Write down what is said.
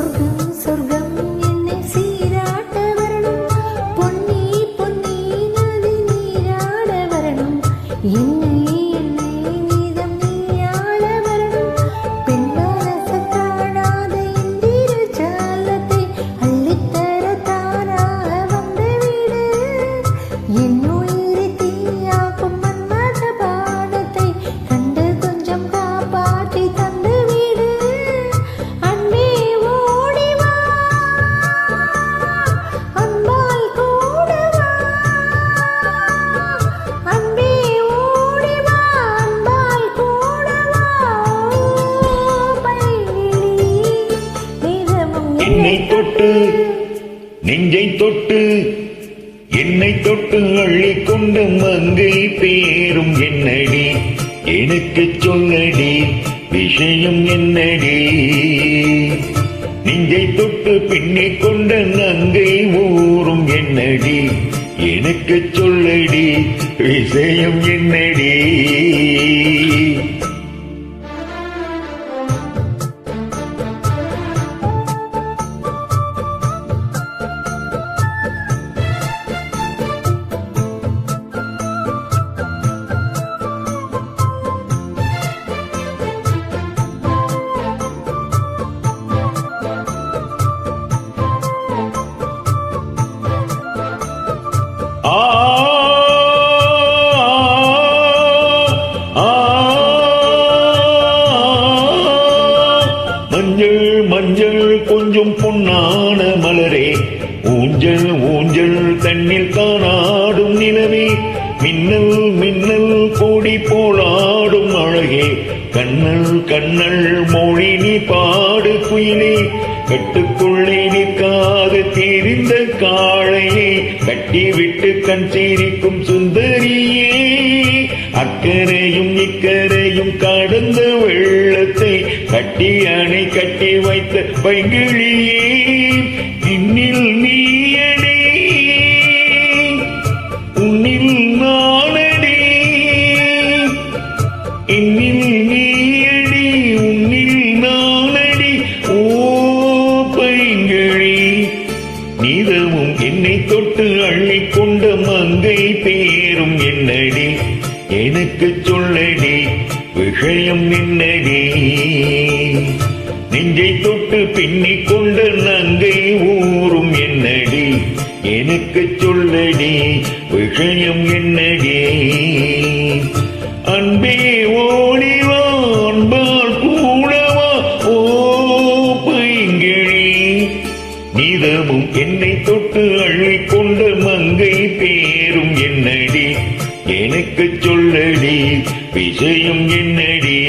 amor. நெஞ்சை தொட்டு என்னை தொட்டு அள்ளி கொண்டு மங்கை பேரும் என்னடி? எனக்கு சொல்லடி விஷயம் என்னடி? நெஞ்சை தொட்டு பின்னி கொண்ட நங்கை ஊறும் என்னடி? எனக்கு சொல்லடி விஷயம் என்னடி? மஞ்சள் மஞ்சள் கொஞ்சம் பொன்னான மலரே ஊஞ்சல் ஊஞ்சல் தண்ணில் தானாடும் நிலவே மின்னல் மின்னல் கோடி போலாடும் அழகே கண்ணல் கண்ணல் மொழி நீ பாடு குயிலே கட்டுக்குள்ளே நிற்காது தெரிந்த காளையே கட்டி விட்டு கண் சீரிக்கும் சுந்தரியே அக்கறையும் இக்கரையும் கடந்த வெள்ளத்தை கட்டி அணை கட்டி வைத்த பைங்கிழியே இன்னில் நீதமும் என்னை தொட்டு அள்ளி கொண்ட மங்கை பேரும் என்னடி? எனக்கு சொல்லடி விஷயம் என்னடி? நெஞ்சை தொட்டு பின்னிக் கொண்ட நங்கை ஊரும் என்னடி? எனக்கு சொல்லடி விஷயம் என்னடி? அன்பே ஓடிவா அன்பால் கூடவா ஓ பைங்கிழி. நீதமும் என்னை தொட்டு அள்ளி கொண்ட மங்கை பேரும் என்னடி. எனக்கு சொல்லடி விஷயம் என்னடி.